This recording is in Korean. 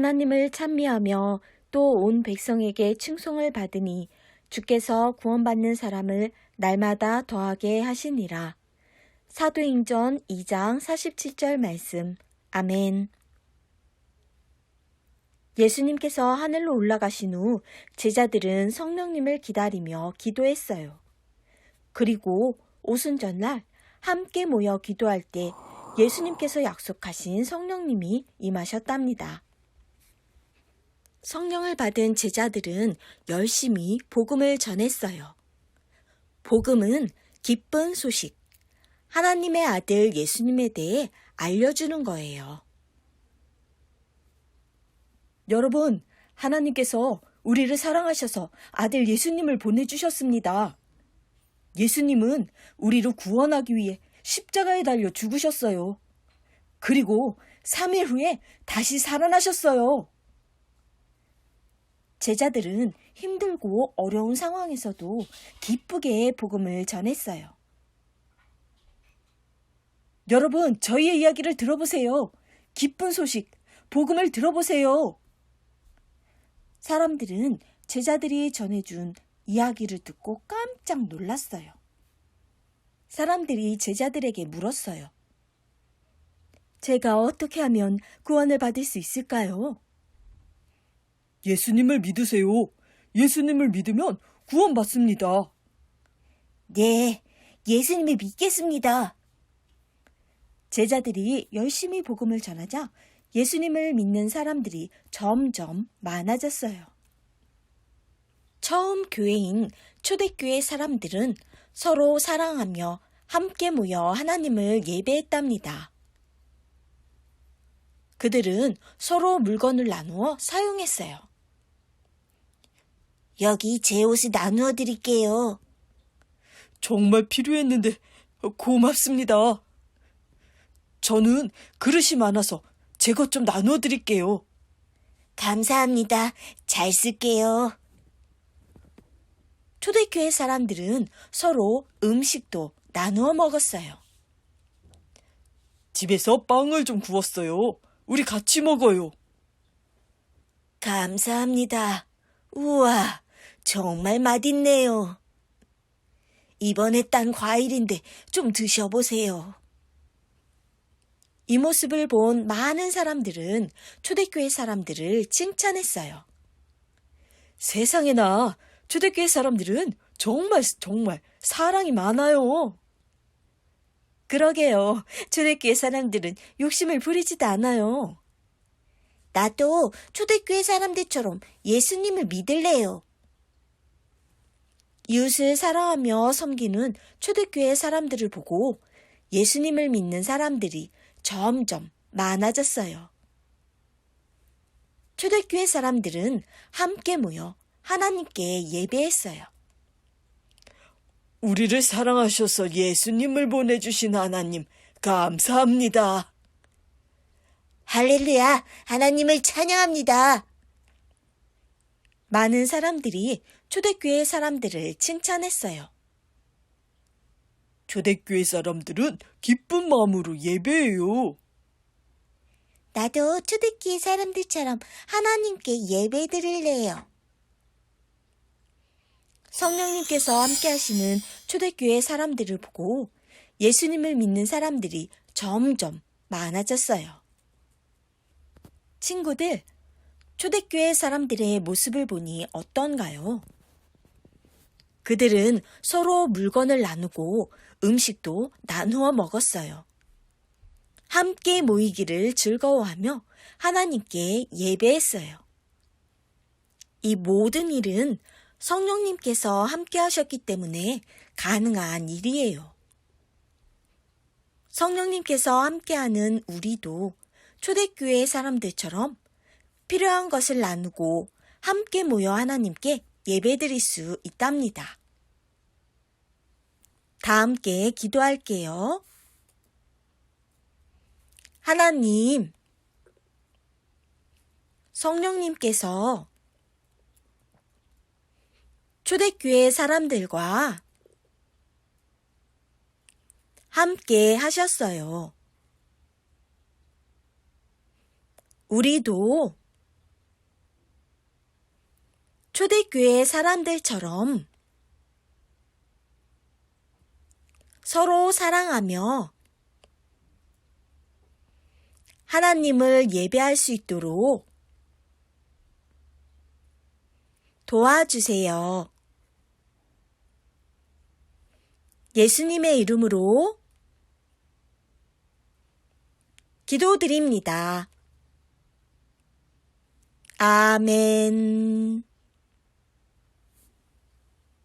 하나님을 찬미하며 또 온 백성에게 칭송을 받으니 주께서 구원받는 사람을 날마다 더하게 하시니라. 사도행전 2장 47절 말씀. 아멘. 예수님께서 하늘로 올라가신 후 제자들은 성령님을 기다리며 기도했어요. 그리고 오순절날 함께 모여 기도할 때 예수님께서 약속하신 성령님이 임하셨답니다. 성령을 받은 제자들은 열심히 복음을 전했어요. 복음은 기쁜 소식, 하나님의 아들 예수님에 대해 알려주는 거예요. 여러분, 하나님께서 우리를 사랑하셔서 아들 예수님을 보내주셨습니다. 예수님은 우리를 구원하기 위해 십자가에 달려 죽으셨어요. 그리고 3일 후에 다시 살아나셨어요. 제자들은 힘들고 어려운 상황에서도 기쁘게 복음을 전했어요. 여러분, 저희의 이야기를 들어보세요. 기쁜 소식, 복음을 들어보세요. 사람들은 제자들이 전해준 이야기를 듣고 깜짝 놀랐어요. 사람들이 제자들에게 물었어요. 제가 어떻게 하면 구원을 받을 수 있을까요? 예수님을 믿으세요. 예수님을 믿으면 구원받습니다. 네, 예수님을 믿겠습니다. 제자들이 열심히 복음을 전하자 예수님을 믿는 사람들이 점점 많아졌어요. 처음 교회인 초대교회 사람들은 서로 사랑하며 함께 모여 하나님을 예배했답니다. 그들은 서로 물건을 나누어 사용했어요. 여기 제 옷을 나누어 드릴게요. 정말 필요했는데 고맙습니다. 저는 그릇이 많아서 제 것 좀 나누어 드릴게요. 감사합니다. 잘 쓸게요. 초대교회 사람들은 서로 음식도 나누어 먹었어요. 집에서 빵을 좀 구웠어요. 우리 같이 먹어요. 감사합니다. 우와, 정말 맛있네요. 이번에 딴 과일인데 좀 드셔보세요. 이 모습을 본 많은 사람들은 초대교회 사람들을 칭찬했어요. 세상에나 초대교회 사람들은 정말 정말 사랑이 많아요. 그러게요. 초대교회 사람들은 욕심을 부리지도 않아요. 나도 초대교회 사람들처럼 예수님을 믿을래요. 이웃을 사랑하며 섬기는 초대교회 사람들을 보고 예수님을 믿는 사람들이 점점 많아졌어요. 초대교회 사람들은 함께 모여 하나님께 예배했어요. 우리를 사랑하셔서 예수님을 보내주신 하나님, 감사합니다. 할렐루야, 하나님을 찬양합니다. 많은 사람들이 초대교회 사람들을 칭찬했어요. 초대교회 사람들은 기쁜 마음으로 예배해요. 나도 초대교회 사람들처럼 하나님께 예배 드릴래요. 성령님께서 함께 하시는 초대교회 사람들을 보고 예수님을 믿는 사람들이 점점 많아졌어요. 친구들, 초대교회 사람들의 모습을 보니 어떤가요? 그들은 서로 물건을 나누고 음식도 나누어 먹었어요. 함께 모이기를 즐거워하며 하나님께 예배했어요. 이 모든 일은 성령님께서 함께 하셨기 때문에 가능한 일이에요. 성령님께서 함께하는 우리도 초대교회 사람들처럼 필요한 것을 나누고 함께 모여 하나님께 예배드릴 수 있답니다. 다 함께 기도할게요. 하나님, 성령님께서 초대교회 사람들과 함께 하셨어요. 우리도 초대교회 사람들처럼 서로 사랑하며 하나님을 예배할 수 있도록 도와주세요. 예수님의 이름으로 기도드립니다. 아멘.